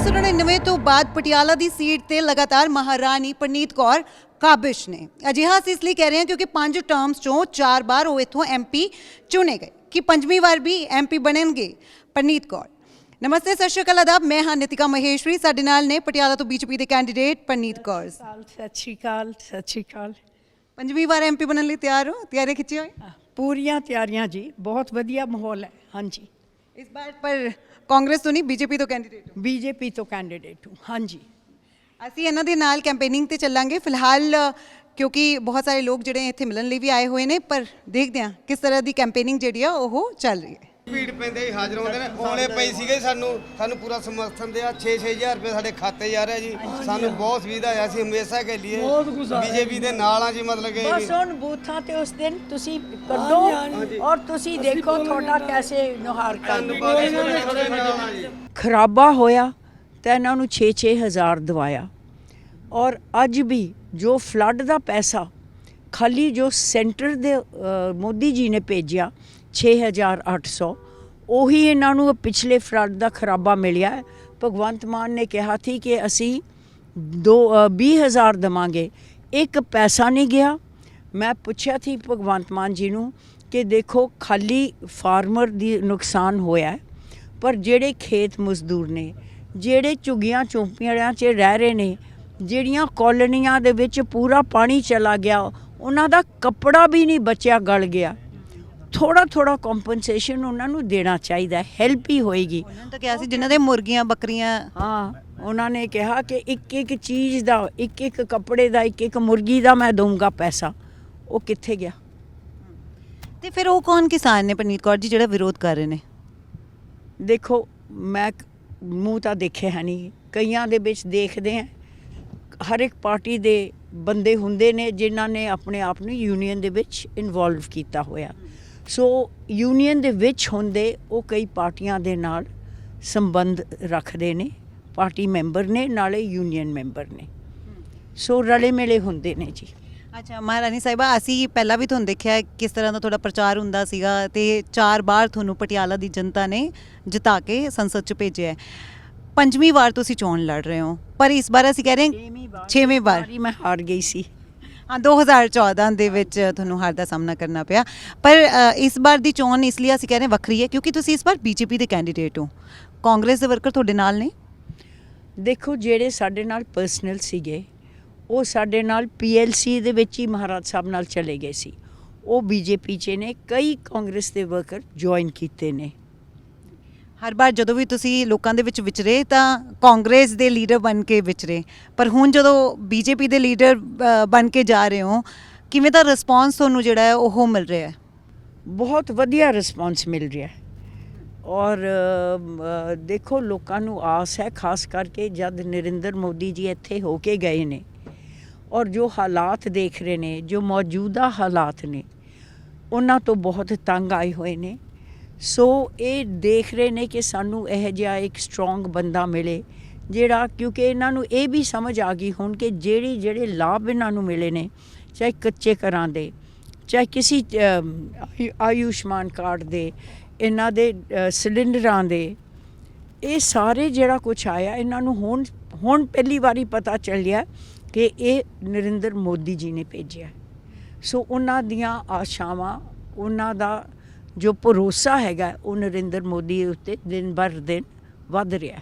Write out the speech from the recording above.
1999 ਤੋਂ ਬਾਅਦ ਪਟਿਆਲਾ ਦੀ ਸੀਟ ਤੇ ਲਗਾਤਾਰ ਮਹਾਰਾਣੀ ਪ੍ਰਨੀਤ ਕੌਰ ਕਾਬਿਸ਼ ਨੇ। ਅਜਿਹਾ ਅਸੀਂ ਇਸ ਲਈ ਕਹਿ ਰਹੇ ਹਾਂ ਕਿਉਂਕਿ ਪੰਜ ਟਰਮਸ ਚੋਂ ਚਾਰ ਵਾਰ ਉਹ ਇੱਥੋਂ ਐਮਪੀ ਚੁਣੇ ਗਏ ਕਿ ਪੰਜਵੀਂ ਵਾਰ ਵੀ ਐਮਪੀ ਬਣਨਗੇ ਪ੍ਰਨੀਤ ਕੌਰ। ਨਮਸਤੇ ਸਤਿ ਸ਼੍ਰੀ ਅਕਾਲ ਆਦਾਬ। ਮੈਂ ਹਾਂ ਨਿਤਿਕਾ ਮਹੇਸ਼ਵਰੀ। ਸਾਡੇ ਨਾਲ ਨੇ ਪਟਿਆਲਾ ਤੋਂ ਬੀਜੇਪੀ ਦੇ ਕੈਂਡੀਡੇਟ ਪ੍ਰਨੀਤ ਕੌਰ। ਸਤਿ ਸ਼੍ਰੀ ਅਕਾਲ ਸਤਿ ਸ਼੍ਰੀ ਅਕਾਲ। ਪੰਜਵੀਂ ਵਾਰ ਐਮਪੀ ਬਣਨ ਲਈ ਤਿਆਰ ਹੋ? ਤਿਆਰੀ ਖਿੱਚੀ ਹੋਈ ਪੂਰੀਆਂ ਤਿਆਰੀਆਂ ਜੀ। ਬਹੁਤ ਵਧੀਆ ਮਾਹੌਲ ਹੈ। ਹਾਂਜੀ। ਇਸ ਵਾਰ ਪਰ ਕਾਂਗਰਸ ਤੋਂ ਨਹੀਂ ਬੀਜੇਪੀ ਤੋਂ ਕੈਂਡੀਡੇਟ ਹੋ? ਬੀਜੇਪੀ ਤੋਂ ਕੈਂਡੀਡੇਟ ਹੂੰ ਹਾਂਜੀ। ਅਸੀਂ ਇਹਨਾਂ ਦੇ ਨਾਲ ਕੈਂਪੇਨਿੰਗ ਤੇ ਚੱਲਾਂਗੇ। ਫਿਲਹਾਲ ਕਿਉਂਕਿ ਬਹੁਤ ਸਾਰੇ ਲੋਕ ਜਿਹੜੇ ਇੱਥੇ ਮਿਲਣ ਲਈ ਵੀ ਆਏ ਹੋਏ ਨੇ ਪਰ ਦੇਖਦੇ ਹਾਂ ਕਿਸ ਤਰ੍ਹਾਂ ਦੀ ਕੈਂਪੇਨਿੰਗ ਜਿਹੜੀ ਆ ਉਹ ਚੱਲ ਰਹੀ ਹੈ। ਭੀੜ ਪੈਂਦੇ ਹੀ ਹਾਜ਼ਰ ਹੁੰਦੇ ਨੇ। ਔਲੇ ਪਈ ਸੀਗੇ ਸਾਨੂੰ ਸਾਨੂੰ ਪੂਰਾ ਸਮਰਥਨ ਦਿਆ। 6-6000 ਰੁਪਏ ਸਾਡੇ ਖਾਤੇ ਜਾ ਰਿਹਾ ਜੀ। ਸਾਨੂੰ ਬਹੁਤ ਸੁਵਿਧਾ ਆ ਅਸੀਂ ਹਮੇਸ਼ਾ ਕੇ ਲਈ ਬੀਜੇਪੀ ਦੇ ਨਾਲ ਆ ਜੀ ਮਤਲਬ ਕਿ ਬਸ ਹੁਣ ਬੂਥਾਂ ਤੇ ਉਸ ਦਿਨ ਤੁਸੀਂ ਕੱਢੋ ਔਰ ਤੁਸੀਂ ਦੇਖੋ ਤੁਹਾਡਾ ਕੈਸੇ ਨੁਹਾਰ ਕਰ ਖਰਾਬਾ ਹੋਇਆ ਤਾਂ ਇਹਨਾਂ ਨੂੰ 6-6000 ਦਵਾਇਆ। ਔਰ ਅੱਜ ਵੀ ਜੋ ਫਲੱਡ ਦਾ ਪੈਸਾ ਖਾਲੀ ਜੋ ਸੈਂਟਰ ਦੇ ਮੋਦੀ ਜੀ ਨੇ ਭੇਜਿਆ 6800 ਉਹੀ ਇਹਨਾਂ ਨੂੰ ਪਿਛਲੇ ਫਰਾਡ ਦਾ ਖਰਾਬਾ ਮਿਲਿਆ ਭਗਵੰਤ ਮਾਨ ਨੇ ਕਿਹਾ ਸੀ ਕਿ ਅਸੀਂ ਦੋ ਅ, 20000 ਦਵਾਂਗੇ। ਇੱਕ ਪੈਸਾ ਨਹੀਂ ਗਿਆ। ਮੈਂ ਪੁੱਛਿਆ ਸੀ ਭਗਵੰਤ ਮਾਨ ਜੀ ਨੂੰ ਕਿ ਦੇਖੋ ਖਾਲੀ ਫਾਰਮਰ ਦੀ ਨੁਕਸਾਨ ਹੋਇਆ ਪਰ ਜਿਹੜੇ ਖੇਤ ਮਜ਼ਦੂਰ ਨੇ ਜਿਹੜੇ ਝੁੱਗੀਆਂ ਚੌਂਪੀਆਂ 'ਚ ਰਹਿ ਰਹੇ ਨੇ ਜਿਹੜੀਆਂ ਕਾਲੋਨੀਆਂ ਦੇ ਵਿੱਚ ਪੂਰਾ ਪਾਣੀ ਚਲਾ ਗਿਆ ਉਹਨਾਂ ਦਾ ਕੱਪੜਾ ਵੀ ਨਹੀਂ ਬਚਿਆ ਗਲ ਗਿਆ। ਥੋੜਾ ਥੋੜਾ ਕੰਪਨਸੇਸ਼ਨ ਉਹਨਾਂ ਨੂੰ ਦੇਣਾ ਚਾਹੀਦਾ ਹੈਲਪ ਹੀ ਹੋਏਗੀ। ਉਹਨਾਂ ਨੇ ਤਾਂ ਕਿਹਾ ਸੀ ਜਿਨ੍ਹਾਂ ਦੇ ਮੁਰਗੀਆਂ ਬੱਕਰੀਆਂ। ਹਾਂ ਉਹਨਾਂ ਨੇ ਕਿਹਾ ਕਿ ਇੱਕ ਇੱਕ ਚੀਜ਼ ਦਾ ਇੱਕ ਇੱਕ ਕੱਪੜੇ ਦਾ ਇੱਕ ਇੱਕ ਮੁਰਗੀ ਦਾ ਮੈਂ ਦਊਂਗਾ ਪੈਸਾ। ਉਹ ਕਿੱਥੇ ਗਿਆ? ਤੇ ਫਿਰ ਉਹ ਕੌਣ ਕਿਸਾਨ ਨੇ ਪ੍ਰਨੀਤ ਕੌਰ ਜੀ ਜਿਹੜਾ ਵਿਰੋਧ ਕਰ ਰਹੇ ਨੇ? ਦੇਖੋ ਮੈਂ ਮੂੰਹ ਤਾਂ ਦੇਖਿਆ ਹੈ ਨਹੀਂ। ਕਈਆਂ ਦੇ ਵਿੱਚ ਦੇਖਦੇ ਆ ਹਰ ਇੱਕ ਪਾਰਟੀ ਦੇ ਬੰਦੇ ਹੁੰਦੇ ਨੇ ਜਿਨ੍ਹਾਂ ਨੇ ਆਪਣੇ ਆਪ ਨੂੰ ਯੂਨੀਅਨ ਦੇ ਵਿੱਚ ਇਨਵੋਲਵ ਕੀਤਾ ਹੋਇਆ। ਸੋ ਯੂਨੀਅਨ ਦੇ ਵਿੱਚ ਹੁੰਦੇ ਉਹ ਕਈ ਪਾਰਟੀਆਂ ਦੇ ਨਾਲ ਸੰਬੰਧ ਰੱਖਦੇ ਨੇ ਪਾਰਟੀ ਮੈਂਬਰ ਨੇ ਨਾਲੇ ਯੂਨੀਅਨ ਮੈਂਬਰ ਨੇ। ਸੋ ਰਲੇ ਮਿਲੇ ਹੁੰਦੇ ਨੇ ਜੀ। ਅੱਛਾ ਮਹਾਰਾਣੀ ਸਾਹਿਬਾ ਅਸੀਂ ਪਹਿਲਾਂ ਵੀ ਤੁਹਾਨੂੰ ਦੇਖਿਆ ਕਿਸ ਤਰ੍ਹਾਂ ਦਾ ਤੁਹਾਡਾ ਪ੍ਰਚਾਰ ਹੁੰਦਾ ਸੀਗਾ ਤੇ ਚਾਰ ਵਾਰ ਤੁਹਾਨੂੰ ਪਟਿਆਲਾ ਦੀ ਜਨਤਾ ਨੇ ਜਿਤਾ ਕੇ ਸੰਸਦ 'ਚ ਭੇਜਿਆ ਪੰਜਵੀਂ ਵਾਰ ਤੁਸੀਂ ਚੋਣ ਲੜ ਰਹੇ ਹੋ ਪਰ ਇਸ ਵਾਰ ਅਸੀਂ ਕਹਿ ਰਹੇ ਹਾਂ ਛੇਵੀਂ ਵਾਰੀ। ਮੈਂ ਹਾਰ ਗਈ ਸੀ। ਹਾਂ 2014 ਦੇ ਵਿੱਚ ਤੁਹਾਨੂੰ ਹਾਰ ਦਾ ਸਾਹਮਣਾ ਕਰਨਾ ਪਿਆ। ਪਰ ਅ, ਇਸ ਵਾਰ ਦੀ ਚੋਣ ਇਸ ਲਈ ਅਸੀਂ ਕਹਿ ਰਹੇ ਹਾਂ ਵੱਖਰੀ ਹੈ ਕਿਉਂਕਿ ਤੁਸੀਂ ਇਸ ਵਾਰ ਬੀਜੇਪੀ ਦੇ ਕੈਂਡੀਡੇਟ ਹੋ। ਕਾਂਗਰਸ ਦੇ ਵਰਕਰ ਤੁਹਾਡੇ ਨਾਲ ਨੇ? ਦੇਖੋ ਜਿਹੜੇ ਸਾਡੇ ਨਾਲ ਪਰਸਨਲ ਸੀਗੇ ਉਹ ਸਾਡੇ ਨਾਲ ਪੀਐਲਸੀ ਦੇ ਵਿੱਚ ਹੀ ਮਹਾਰਾਜ ਸਾਹਿਬ ਨਾਲ ਚਲੇ ਗਏ ਸੀ। ਉਹ ਬੀਜੇਪੀ 'ਚ ਨੇ ਕਈ ਕਾਂਗਰਸ ਦੇ ਵਰਕਰ ਜੁਆਇਨ ਕੀਤੇ ਨੇ। ਹਰ ਵਾਰ ਜਦੋਂ ਵੀ ਤੁਸੀਂ ਲੋਕਾਂ ਦੇ ਵਿੱਚ ਵਿਚਰੇ ਤਾਂ ਕਾਂਗਰਸ ਦੇ ਲੀਡਰ ਬਣ ਕੇ ਵਿਚਰੇ। ਪਰ ਹੁਣ ਜਦੋਂ ਬੀਜੇਪੀ ਦੇ ਲੀਡਰ ਬਣ ਕੇ ਜਾ ਰਹੇ ਹੋ, ਕਿਵੇਂ ਦਾ ਰਿਸਪਾਂਸ ਤੁਹਾਨੂੰ ਜਿਹੜਾ ਹੈ ਉਹ ਮਿਲ ਰਿਹਾ ਹੈ? ਬਹੁਤ ਵਧੀਆ ਰਿਸਪਾਂਸ ਮਿਲ ਰਿਹਾ ਹੈ। ਔਰ ਦੇਖੋ ਲੋਕਾਂ ਨੂੰ ਆਸ ਹੈ, ਖਾਸ ਕਰਕੇ ਜਦ ਨਰਿੰਦਰ ਮੋਦੀ ਜੀ ਇੱਥੇ ਹੋ ਕੇ ਗਏ ਨੇ। ਔਰ ਜੋ ਹਾਲਾਤ ਦੇਖ ਰਹੇ ਨੇ, ਜੋ ਮੌਜੂਦਾ ਹਾਲਾਤ ਨੇ, ਉਹਨਾਂ ਤੋਂ ਬਹੁਤ ਤੰਗ ਆਏ ਹੋਏ ਨੇ। ਸੋ ਇਹ ਦੇਖ ਰਹੇ ਨੇ ਕਿ ਸਾਨੂੰ ਇਹ ਜਿਹਾ ਇੱਕ ਸਟਰੋਂਗ ਬੰਦਾ ਮਿਲੇ, ਜਿਹੜਾ ਕਿਉਂਕਿ ਇਹਨਾਂ ਨੂੰ ਇਹ ਵੀ ਸਮਝ ਆ ਗਈ ਹੁਣ ਕਿ ਜਿਹੜੀ, ਜਿਹੜੇ ਲਾਭ ਇਹਨਾਂ ਨੂੰ ਮਿਲੇ ਨੇ, ਚਾਹੇ ਕੱਚੇ ਘਰਾਂ ਦੇ, ਚਾਹੇ ਕਿਸੇ ਆਯੁਸ਼ਮਾਨ ਕਾਰਡ ਦੇ, ਇਹਨਾਂ ਦੇ ਸਿਲੰਡਰਾਂ ਦੇ, ਇਹ ਸਾਰੇ ਜਿਹੜਾ ਕੁਝ ਆਇਆ, ਇਹਨਾਂ ਨੂੰ ਹੁਣ ਹੁਣ ਪਹਿਲੀ ਵਾਰੀ ਪਤਾ ਚੱਲਿਆ ਕਿ ਇਹ ਨਰਿੰਦਰ ਮੋਦੀ ਜੀ ਨੇ ਭੇਜਿਆ। ਸੋ ਉਹਨਾਂ ਦੀਆਂ ਆਸ਼ਾਵਾਂ, ਉਹਨਾਂ ਦਾ ਜੋ ਭਰੋਸਾ ਹੈਗਾ ਉਹ ਨਰਿੰਦਰ ਮੋਦੀ ਉੱਤੇ ਦਿਨ ਬਰ ਦਿਨ ਵੱਧ ਰਿਹਾ